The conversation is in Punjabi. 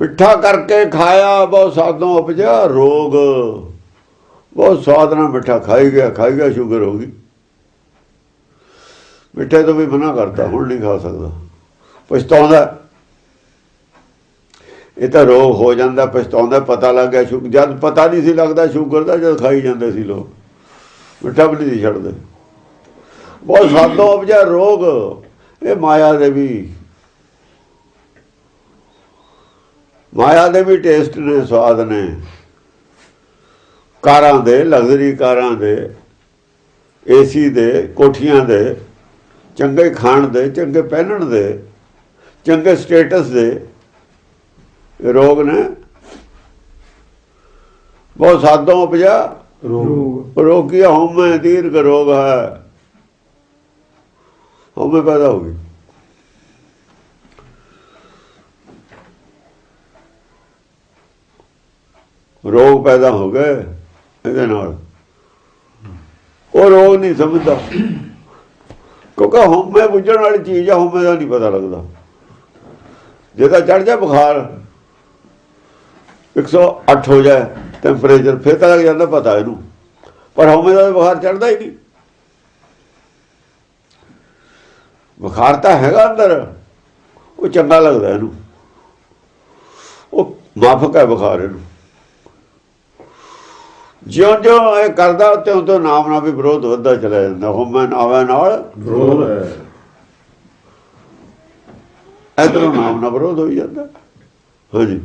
ਮਿੱਠਾ ਕਰਕੇ ਖਾਇਆ, ਬਹੁਤ ਸਾਦੋਂ ਉਪਜਿਆ, ਰੋਗ। ਬਹੁਤ ਸਵਾਦ ਨਾਲ ਮਿੱਠਾ ਖਾਈ ਗਿਆ ਖਾਈ ਗਿਆ, ਸ਼ੂਗਰ ਹੋ ਗਈ। ਮਿੱਠੇ ਤੋਂ ਵੀ ਮਨਾ ਕਰਦਾ ਹੁਣ ਨਹੀਂ ਖਾ ਸਕਦਾ। ਪਛਤਾਉਂਦਾ। ਇਹ ਤਾਂ ਰੋਗ ਹੋ ਜਾਂਦਾ, ਪਛਤਾਉਂਦਾ, ਪਤਾ ਲੱਗ ਗਿਆ ਸ਼ੂਗਰ ਜਦ ਪਤਾ ਨਹੀਂ ਸੀ ਲੱਗਦਾ ਸ਼ੂਗਰ ਦਾ, ਜਦ ਖਾਈ ਜਾਂਦੇ ਸੀ ਲੋਕ। ਮਿੱਠਾ ਵੀ ਨਹੀਂ ਛੱਡਦੇ। ਬਹੁਤ ਸਾਦੋਂ ਉਪਜਿਆ, ਰੋਗ। ਇਹ ਮਾਇਆ ਦੇ ਵੀ ਮਾਇਆ ਦੇ ਵੀ ਟੇਸਟ ਨੇ ਸਵਾਦ ਨੇ। ਕਾਰਾਂ ਦੇ ਲਗਜ਼ਰੀ ਕਾਰਾਂ ਦੇ ਏਸੀ ਦੇ ਕੋਠੀਆਂ ਦੇ ਚੰਗੇ ਖਾਣ ਦੇ ਚੰਗੇ ਪਹਿਨਣ ਦੇ ਚੰਗੇ ਸਟੇਟਸ ਦੇ ਰੋਗ ਨੇ। ਬਹੁਤ ਸਾਦੋਂ ਉਪਜਾ ਰੋਗ। ਰੋਗੀ ਹਉਮੈ ਦੀਰਘ ਰੋਗ ਹੈ। ਹਉਮੈ ਪੈਦਾ ਹੋ ਗਈ। ਰੋਗ ਪੈਦਾ ਹੋ ਗਏ ਇਹਦੇ ਨਾਲ। ਉਹ ਰੋਗ ਨਹੀਂ ਸਮਝਦਾ। ਕਿਉਂਕਿ ਹਉਮੈ ਬੁੱਝਣ ਵਾਲੀ ਚੀਜ਼ ਆ, ਹਉਮੈ ਦਾ ਨਹੀਂ ਪਤਾ ਲੱਗਦਾ। ਜੇ ਤਾਂ ਚੜ ਜਾ ਬੁਖਾਰ 108 ਹੋ ਜਾਏ ਟੈਂਪਰੇਚਰ ਫਿਰ ਤਾਂ ਲੱਗ ਜਾਂਦਾ ਪਤਾ ਇਹਨੂੰ। ਪਰ ਹਉਮੈ ਦਾ ਤਾਂ ਬੁਖਾਰ ਚੜਦਾ ਹੀ ਨਹੀਂ। ਬੁਖਾਰ ਤਾਂ ਹੈਗਾ ਅੰਦਰ, ਉਹ ਚੰਗਾ ਲੱਗਦਾ ਇਹਨੂੰ। ਉਹ ਮਾਫਕ ਹੈ ਬੁਖਾਰ ਇਹਨੂੰ। ਜਿਉਂ ਜਿਉਂ ਇਹ ਕਰਦਾ ਤਿਉਂ ਤਿਉਂ ਨਾਮ ਨਾਲ ਵੀ ਵਿਰੋਧ ਵੱਧਦਾ ਚਲਾ ਜਾਂਦਾ। ਹਉਮੈ ਨਾਵੇਂ ਨਾਲ ਵਿਰੋਧ ਹੈ। ਇਧਰੋਂ ਨਾਮ ਨਾਲ ਵਿਰੋਧ ਹੋਈ ਜਾਂਦਾ। ਹਾਂਜੀ।